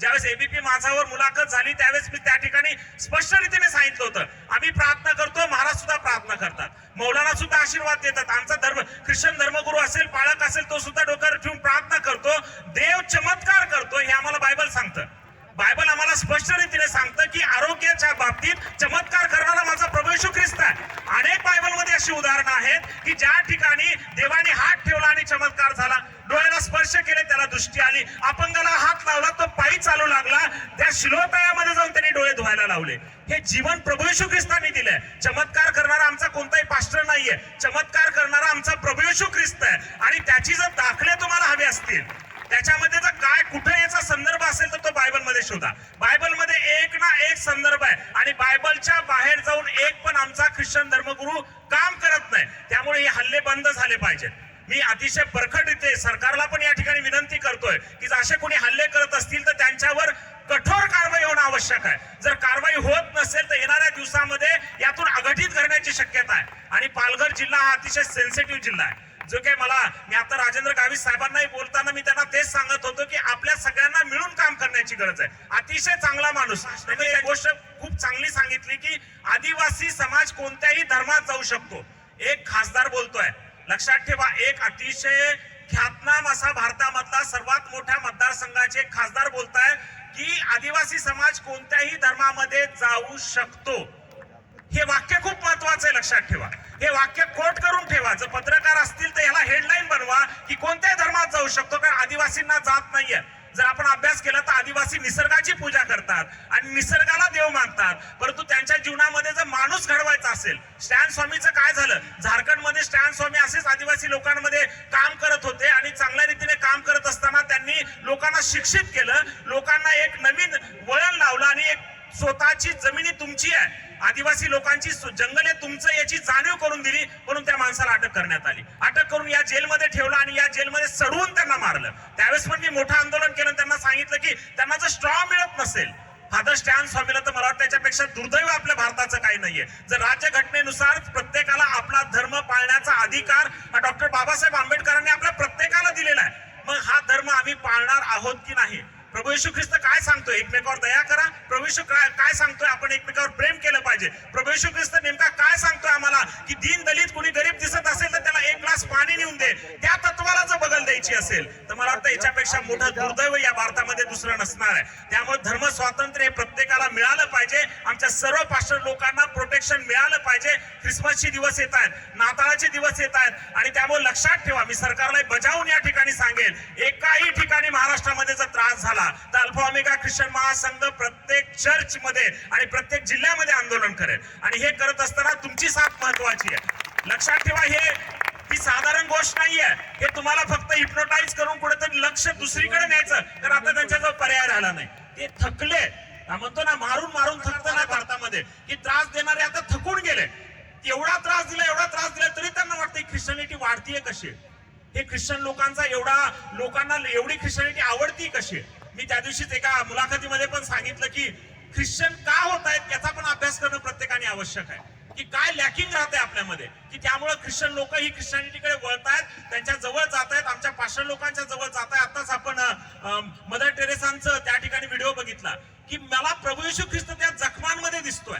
ज्यावेळेस एबीपी माझावर मुलाखत झाली त्यावेळेस मी त्या ठिकाणी स्पष्ट रीतीने सांगितलं होतं. आम्ही प्रार्थना करतो महाराज सुद्धा प्रार्थना करतात. मौलाना सुद्धा आशीर्वाद देतात. आमचा धर्म ख्रिश्चन धर्मगुरू असेल पाळक असेल तो सुद्धा डोक्यावर ठेवून प्रार्थना करतो देव चमत्कार करतो हे आम्हाला बायबल सांगतं बायबल आम्हाला स्पष्ट रीतीने सांगतं की आरोग्याच्या बाबतीत चमत्कार करणारा माझा प्रभू ख्रिस्त आहे. अनेक बायबलमध्ये अशी उदाहरणं आहेत की ज्या ठिकाणी देवाने हात ठेवला आणि चमत्कार झाला. डोळ्याला स्पर्श केले त्याला दृष्टी आली. अपंगाला हात लावला तो पायी चालू लागला. त्या शिलोतळ्यामध्ये जाऊन त्यांनी डोळे धुवायला लावले. हे जीवन प्रभू ख्रिस्तानी दिलंय. चमत्कार करणारा आमचा कोणताही पास्टर नाहीये. चमत्कार करणारा आमचा प्रभू ख्रिस्त आहे. आणि त्याची जर दाखले तुम्हाला हवे असतील त्याच्यामध्ये जर काय कुठे याचा संदर्भ असेल तर तो बायबलमध्ये शोधा. बायबलमध्ये एक ना एक संदर्भ आहे. आणि बायबलच्या बाहेर जाऊन एक पण आमचा ख्रिश्चन धर्मगुरू काम करत नाही. त्यामुळे हे हल्ले बंद झाले पाहिजेत. मी अतिशय परखड इथे सरकारला पण या ठिकाणी विनंती करतोय की असे कोणी हल्ले करत असतील तर त्यांच्यावर कठोर कारवाई होणं आवश्यक आहे. जर कारवाई होत नसेल तर येणाऱ्या दिवसामध्ये यातून अघटित करण्याची शक्यता आहे. आणि पालघर जिल्हा हा अतिशय सेन्सिटिव्ह जिल्हा आहे. जो काही मला मी आता राजेंद्र गावित साहेबांनाही बोलताना मी त्यांना तेच सांगत होतो की आपल्या सगळ्यांना मिळून काम करण्याची गरज आहे. अतिशय चांगला माणूस. त्यांनी एक गोष्ट खूप चांगली सांगितली की आदिवासी समाज कोणत्याही धर्मात जाऊ शकतो. एक खासदार बोलतोय. लक्षात ठेवा एक अतिशय ख्यातनाम असा भारतामधला सर्वात मोठ्या मतदारसंघाचे खासदार बोलताय की आदिवासी समाज कोणत्याही धर्मामध्ये जाऊ शकतो. हे वाक्य खूप महत्वाचं आहे लक्षात ठेवा. हे वाक्य कोट करून ठेवा. जर पत्रकार असतील तर याला हेडलाईन बनवा की कोणत्याही धर्मात जाऊ शकतो कारण आदिवासींना जात नाहीये. जर आपण अभ्यास केला तर आदिवासी निसर्गाची पूजा करतात आणि निसर्गाला देव मानतात. परंतु त्यांच्या जीवनामध्ये जर माणूस घडवायचा असेल स्टॅन स्वामीचं काय झालं? झारखंडमध्ये स्टॅन स्वामी असेच आदिवासी लोकांमध्ये काम करत होते आणि चांगल्या रीतीने काम करत असताना त्यांनी लोकांना शिक्षित केलं. लोकांना एक नवीन वळण लावलं आणि एक स्वतःची जमिनी तुमची आहे. आदिवासी लोकांची जंगले तुमचं याची जाणीव करून दिली म्हणून त्या माणसाला अटक करण्यात आली. अटक करून या जेलमध्ये ठेवलं आणि या जेलमध्ये सडवून त्यांना मारलं. त्यावेळेस पण मी मोठं आंदोलन केलं त्यांना सांगितलं की त्यांना जर स्ट्रॉ मिळत नसेल फादर स्टॅन स्वामीला तर मला वाटतं त्याच्यापेक्षा दुर्दैव आपल्या भारताचं काही नाहीये. जर राज्यघटनेनुसार प्रत्येकाला आपला धर्म पाळण्याचा अधिकार हा डॉक्टर बाबासाहेब आंबेडकरांनी आपल्या प्रत्येकाला दिलेला आहे. मग हा धर्म आम्ही पाळणार आहोत की नाही? प्रभू येशू ख्रिस्त काय सांगतो? एकमेकावर दया करा प्रभू काय काय सांगतोय आपण एकमेकावर प्रेम केलं पाहिजे. प्रभू ख्रिस्त नेमका काय सांगतोय आम्हाला? की दीन दलित कुणी गरीब दिसत असेल तर त्याला एक ग्लास पाणी नेऊन दे. त्या तत्वाला जर बगल द्यायची असेल तर मला वाटतं याच्यापेक्षा मोठं दुर्दैव या भारतामध्ये दुसरं नसणार आहे. त्यामुळे धर्म स्वातंत्र्य हे प्रत्येकाला मिळालं पाहिजे. आमच्या सर्व पाश्चर लोकांना प्रोटेक्शन मिळालं पाहिजे. ख्रिसमसचे दिवस येत आहेत नाताळाचे दिवस येत आहेत. आणि त्यामुळे लक्षात ठेवा मी सरकारला बजावून या ठिकाणी सांगेल एकाही ठिकाणी महाराष्ट्रामध्ये जर त्रास झाला तर अल्फा ओमेगा ख्रिश्चन महासंघ प्रत्येक चर्च मध्ये आणि प्रत्येक जिल्ह्यामध्ये आंदोलन करेल. आणि हे करत असताना तुमची साथ महत्वाची आहे. लक्षात ठेवा हे ही साधारण गोष्ट नाहीये. हे तुम्हाला फक्त हिप्नोटाईज करून कुठेतरी लक्ष दुसरीकडे न्यायचं. तर आता त्यांच्याजवळ पर्याय राहिला नाही. ते थकले. म्हणतो ना मारून मारून थकत ना भारतामध्ये. की त्रास देणारे आता थकून गेले. एवढा त्रास दिला एवढा त्रास दिला तरी त्यांना वाटतं ख्रिश्चनिटी वाढतीये कशी? हे ख्रिश्चन लोकांचा एवढा लोकांना एवढी ख्रिश्चनिटी आवडती कशी? मी त्या दिवशीच एका मुलाखतीमध्ये पण सांगितलं की ख्रिश्चन का होत आहेत याचा पण अभ्यास करणं प्रत्येकाने आवश्यक आहे. की काय लॅकिंग राहते आपल्यामध्ये? की त्यामुळे ख्रिश्चन लोक ही ख्रिश्चनिटीकडे वळतायत त्यांच्या जवळ जात आहेत आमच्या पाषाण लोकांच्या जवळ जात आहे आताच आपण मदर टेरेसांचं त्या ठिकाणी व्हिडिओ बघितला की मला प्रभू येशू ख्रिस्त त्या जखमांमध्ये दिसतोय.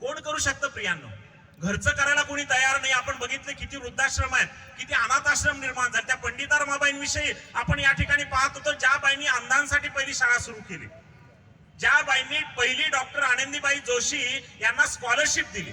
कोण करू शकतं प्रियांनो? घरचं करायला कोणी तयार नाही. आपण बघितले किती वृद्धाश्रम आहेत किती अनाथ आश्रम निर्माण झाले. त्या पंडिता रमाबाईंविषयी आपण या ठिकाणी पाहत होतो ज्या बाईंनी अंधांसाठी पहिली शाळा सुरू केली. ज्या बाईंनी पहिली डॉक्टर आनंदीबाई जोशी यांना स्कॉलरशिप दिली.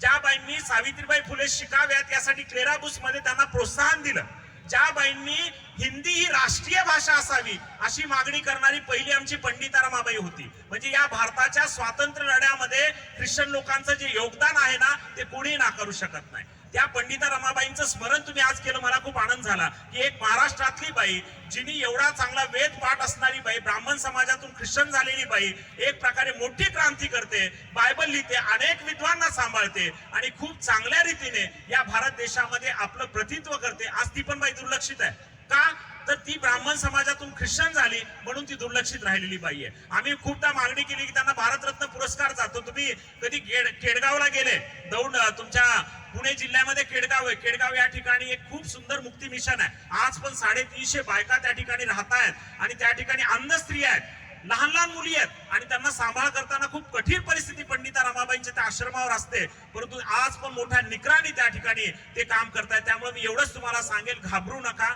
ज्या बाईंनी सावित्रीबाई फुले शिकाव्यात यासाठी क्लेराबुसमध्ये त्यांना प्रोत्साहन दिलं. ज्या बाईंनी हिंदी ही राष्ट्रीय भाषा असावी अशी मागणी करणारी पहिली आमची पंडिता रमाबाई होती. म्हणजे या भारताच्या स्वातंत्र्य लढ्यामध्ये ख्रिश्चन लोकांचं जे योगदान आहे ना ते कोणी नाकारू शकत नाही. त्या पंडिता रमाबाईंचं स्मरण तुम्ही आज केलं मला खूप आनंद झाला. की एक महाराष्ट्रातली बाई जिनी एवढा चांगला वेद पाठ असणारी बाई ब्राह्मण समाजातून ख्रिश्चन झालेली बाई एक प्रकारे मोठी क्रांती करते बायबल लिहिते अनेक विद्वांना सांभाळते आणि खूप चांगल्या रीतीने या भारत देशामध्ये आपलं प्रतित्व करते. आज ती पण बाई दुर्लक्षित आहे. का? तर ती ब्राह्मण समाजातून ख्रिश्चन झाली म्हणून ती दुर्लक्षित राहिलेली बाई आहे. आम्ही खूपदा मागणी केली की त्यांना भारतरत्न पुरस्कार जातो. तुम्ही कधी केड केडगावला गेले दौंड तुमच्या पुणे जिल्ह्यामध्ये केडगाव आहे. केडगाव या ठिकाणी एक खूप सुंदर मुक्ती मिशन आहे. आज पण साडेतीनशे बायका त्या ठिकाणी राहत आहेत आणि त्या ठिकाणी अंध स्त्री आहेत. लहान लहान मुली आहेत आणि त्यांना सांभाळ करताना खूप कठीण परिस्थिती पंडिता रमाबाईंच्या त्या आश्रमावर असते. परंतु आज पण मोठ्या निकराने त्या ठिकाणी ते काम करतायत. त्यामुळे मी एवढंच तुम्हाला सांगेल घाबरू नका.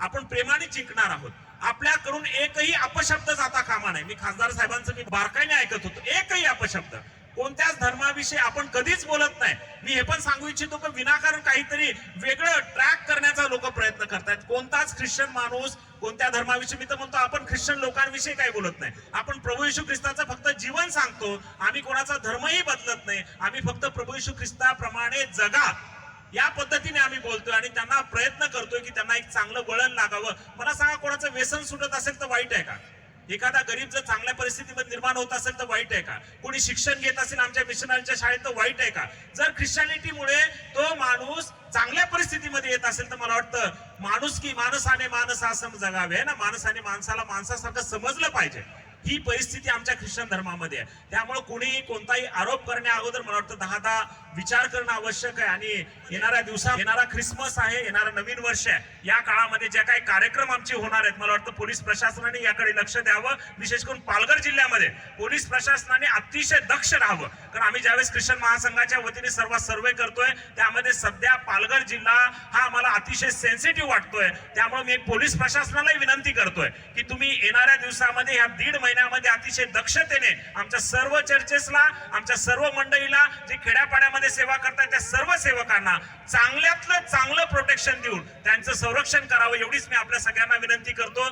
आपण प्रेमाने जिंकणार आहोत. आपल्याकडून एकही अपशब्द जाता कामा नाही मी खासदार साहेबांचं मी बारकाईने ऐकत होतो. एकही अपशब्द. कोणत्याच धर्माविषयी आपण कधीच बोलत नाही. मी हे पण सांगू इच्छितो की विनाकारण काहीतरी वेगळं ट्रॅक करण्याचा लोक प्रयत्न करतायत. कोणताच ख्रिश्चन माणूस कोणत्या धर्माविषयी मी तर म्हणतो आपण ख्रिश्चन लोकांविषयी काही बोलत नाही. आपण प्रभू येशू ख्रिस्ताचं फक्त जीवन सांगतो आम्ही कोणाचा धर्मही बदलत नाही. आम्ही फक्त प्रभू येशू ख्रिस्ताप्रमाणे जगा. या पद्धतीने आम्ही बोलतोय आणि त्यांना प्रयत्न करतोय की त्यांना एक चांगलं वळण लागावं. मला सांगा कोणाचं व्यसन सुटत असेल तर वाईट आहे का? एखादा गरीब जर चांगल्या परिस्थितीमध्ये निर्माण होत असेल तर वाईट आहे का? कोणी शिक्षण घेत असेल आमच्या मिशनरीच्या शाळेत तर वाईट आहे का? जर ख्रिश्चॅनिटीमुळे तो माणूस चांगल्या परिस्थितीमध्ये येत असेल तर मला वाटतं माणूस की माणसाने माणस असं जगावे ना? माणसाने माणसाला माणसासारखं समजलं पाहिजे. ही परिस्थिती आमच्या ख्रिश्चन धर्मामध्ये आहे. त्यामुळे कोणीही कोणताही आरोप करण्या अगोदर मला वाटतं दहा दहा विचार करणं आवश्यक आहे. आणि येणाऱ्या दिवसात येणारा ख्रिसमस आहे येणारा नवीन वर्ष आहे. या काळामध्ये ज्या काही कार्यक्रम आमचे होणार आहेत मला वाटतं पोलीस प्रशासनाने याकडे लक्ष द्यावं. विशेष करून पालघर जिल्ह्यामध्ये पोलीस प्रशासनाने अतिशय दक्ष राहावं. कारण आम्ही ज्यावेळेस ख्रिश्चन महासंघाच्या वतीने सर्व सर्वे करतोय त्यामध्ये सध्या पालघर जिल्हा हा आम्हाला अतिशय सेन्सिटिव्ह वाटतोय. त्यामुळे मी पोलीस प्रशासनालाही विनंती करतोय की तुम्ही येणाऱ्या दिवसामध्ये ह्या दीड महिन्यामध्ये अतिशय दक्षतेने आमच्या सर्व चर्चेसला आमच्या सर्व मंडळीला जे खेड्यापाड्यामध्ये सेवा करतात त्या सर्व सेवकांना चांगल्यातलं चांगलं प्रोटेक्शन देऊन त्यांचं संरक्षण करावं एवढीच मी आपल्या सगळ्यांना विनंती करतो.